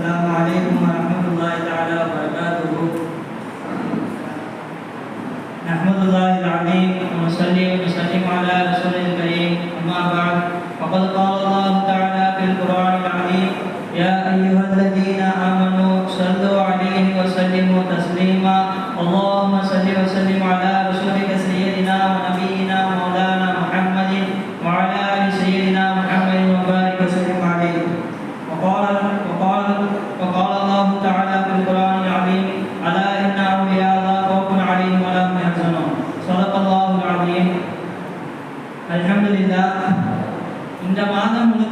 السلام عليكم ورحمة الله تعالى وبركاته. نحمد الله العظيم ونصلي ونسلم على رسوله الكريم. أما بعد فقد قال الله تعالى في القرآن العظيم يا أيها الذين آمنوا صلوا عليه وسلموا تسليما. اللهم صل وسلم على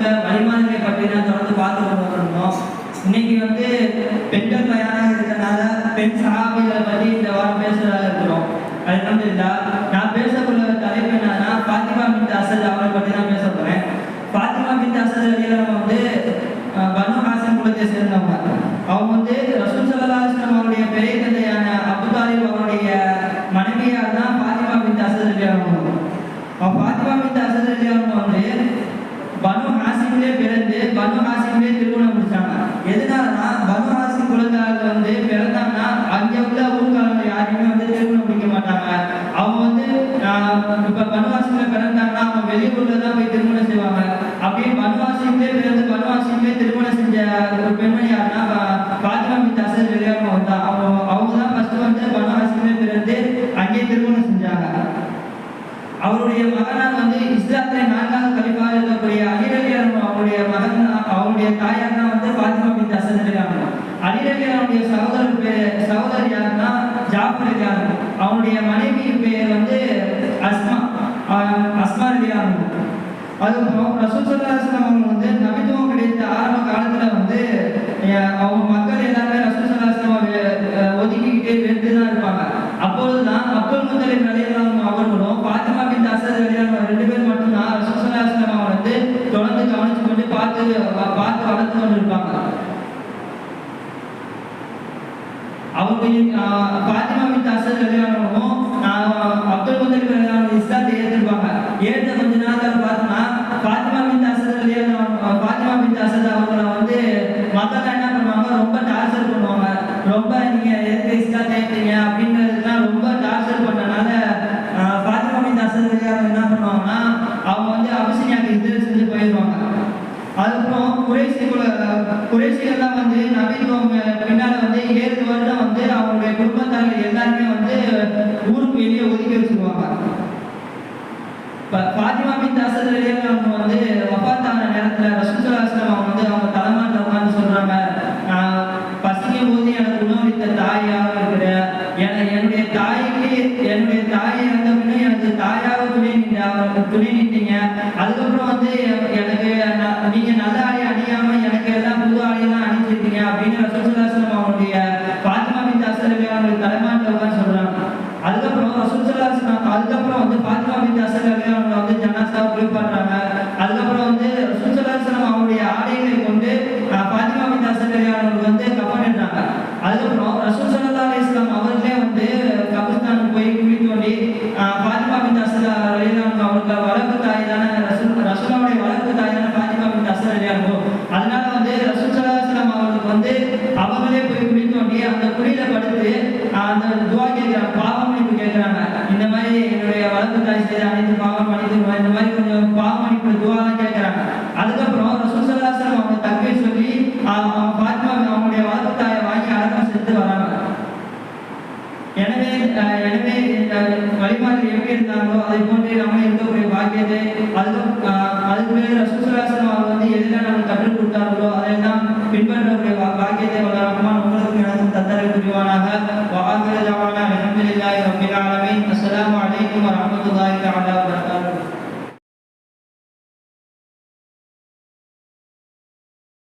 மாதம் முழுக்க பற்றி நான் தொடர்ந்து பார்த்து கொண்டு வந்திருந்தோம் இன்னைக்கு வந்து பெண்கள் பயனாக இருக்கிறதுனால பெண் சகாபிகளை பற்றி இந்த வாரம் பேசுறதாக இருக்கிறோம். அல்ஹம்துலில்லா நான் பேசக்கூடிய தலைப்பு என்னன்னா பாத்திமா பின் அசத் அவரை பற்றி தான் பேச போறேன். பாத்திமா பின் அசத் அலியலாம் வந்து பனு ஹாசன் குலத்தை சேர்ந்தவங்க. அவங்க வந்து ரசூல் சல்லா அலிஸ்லாம் அவருடைய பெரிய தந்தையான அபு தாலிப் அவருடைய மனைவியார் தான் பாத்திமா பின் அசத் அலியலாம் அவ பாத்திமா பின் அசத் அலியலாம் வந்து பனு ஹாசிம்லே பிறந்து பனு ஹாசிம்லே திருமணம் முடிச்சாங்க எதனாலனா பனு ஹாசிம் குலத்தார்கள் வந்து பிறந்தாங்கன்னா அங்க உள்ள ஊர்காரங்க யாரையுமே வந்து குடிக்க மாட்டாங்க. அவங்க வந்து ஆஹ், இப்ப பனு பிறந்தாங்கன்னா அவங்க வெளியூர்ல தான் போய் திருமணம் செய்வாங்க. அப்படியே பனு பிறந்து பனு திருமணம் செஞ்ச ஒரு பெண்மணி யாருன்னா பா- பாத்திமா பின் அசத் வந்தா அவங்க அவங்க தான் ஃபர்ஸ்ட் வந்து பனு பிறந்து அங்கேயே திருமணம் செஞ்சாங்க. அவருடைய மகனார் வந்து இஸ்லாத்திலே நான்காவது கலிஃபாக இருக்கக்கூடிய அலிரலியார் அவருடைய மகன் அவருடைய தாயார் தான் வந்து பாத்திமா பின் அசர் இருக்காங்க. அலிரலியாருடைய சகோதரர் பேர் சகோதரி யாருன்னா ஜாஃபர் யாருன்னா அவனுடைய மனைவி பேர் வந்து அஸ்மா அஸ்மா இருக்காங்க அதுக்கப்புறம் ரசூல் சல்லா அவங்க வந்து நபித்துவம் கிடைத்த ஆரம்ப காலத்துல வந்து அவங்க மக்கள் எல்லாமே ரசூல் சல்லா ஒதுக்கிக்கிட்டே வெறுத்து தான் இருப்பாங்க. அப்பொழுதுதான் அப்துல் முதலின் ரலியல்லாஹு அவர்களும் பாத்திமா பின் அசத் ரலியல்லாஹு ரெண்டு பேர் மட்டும்தான் ரசூல் சல்லா அவங்க வந்து தொடர்ந்து கவனிச்சு கொண்டு பார்த்து பார்த்து வளர்த்து கொண்டு இருப்பாங்க அவங்க பாத்திமா ரொம்ப நீங்கள் எதுக்கு இஸ்லாத்தை கேட்குறீங்க அப்படின்றதுலாம் ரொம்ப டார்ச்சர் பண்ணனால ஆஹ், பாத்திமா என்ன பண்ணுவாங்கன்னா அவங்க வந்து அபிசினியாக்கு எதிர்த்து செஞ்சு போயிடுவாங்க அதுக்கப்புறம் குறைசி குறைசிகள்லாம் வந்து நவீனவங்க பின்னால் வந்து ஏழு வருடம் வந்து அவங்களுடைய குடும்பத்தார்கள் எல்லாருமே வந்து ஊருக்கு வெளியே ஒதுக்கி வச்சிருவாங்க. ப- பாத்திமா பின் அவங்க வந்து வஃபாத்தான தான நேரத்தில் ஸல்லல்லாஹு அவங்க வந்து அவங்க தலைமாட்ட சொல்கிறாங்க நின்று அதுக்கப்புறம் வந்து எனக்கு நீங்க நல்ல ஆடை அணியாம எனக்கு எல்லாம் புது ஆடையெல்லாம் அணிஞ்சிருக்கீங்க அப்படின்னு ரசூசலாசனம் ஸல்லல்லாஹு அலைஹி வஸல்லம் அவங்களுடைய பாத்திமா பின் சொல்றாங்க. அதுக்கப்புறம் ரசூசலாசனம் அதுக்கப்புறம் வந்து பாத்திமா பின் அசத் அவங்க வந்து ஜனாசாவை குளிப்பாட்டுறாங்க அதுக்கப்புறம் வந்து ரசூல் ஸல்லல்லாஹு அலைஹி வஸல்லம் அவருடைய ஆடைகளை கொண்டு அஹ், பாத்திமா பின் அசத் ரலியல்லாஹு அன்ஹு வந்து கஃனிடுறாங்க அதுக்கப்புறம் ரசூல் ஸல்லல்லாஹு அலைஹி வஸல்லம் அவர்களே வந்து கபிஸ்தானுக்கு போய் குழி தோண்டி அஹ், பாத்திமா பின் அசத் ரலியல்லாஹு அன்ஹு அவருக்கு வளர்ப்பு தாய் தானே ரசூல் ரசூலுடைய வளர்ப்பு தாய் தானே பாத்திமா பின் அசத் ரலியல்லாஹு அன்ஹு அதனால வந்து ரசூல் ஸல்லல்லாஹு அலைஹி வஸல்லம் அவர்களுக்கு வந்து அவங்களே போய் குழி அப்படியே அந்த குழியில படுத்து அந்த துவா கேட்கிறாங்க பாவம் மன்னிப்பு கேட்கிறாங்க. இந்த மாதிரி என்னுடைய வளர்ப்பு தாய் செய்த அனைத்து பாவம் மன்னித்து இந்த மாதிரி கொஞ்சம் பாவம் மன்னிப்பு துவாலாம் கேட்கிறாங்க. அதுக்கப்புறம் சுசலாசனம் அவங்க தக்கை சொல்லி ஆஹ், அவங்க பாத்திமா அவங்களுடைய வளர்ப்பு தாயை வாங்கி அடக்கம் செஞ்சு வராங்க. எனவே எனவே இந்த எப்படி இருந்தாங்களோ அதை போன்று நம்ம رب العالمين. السلام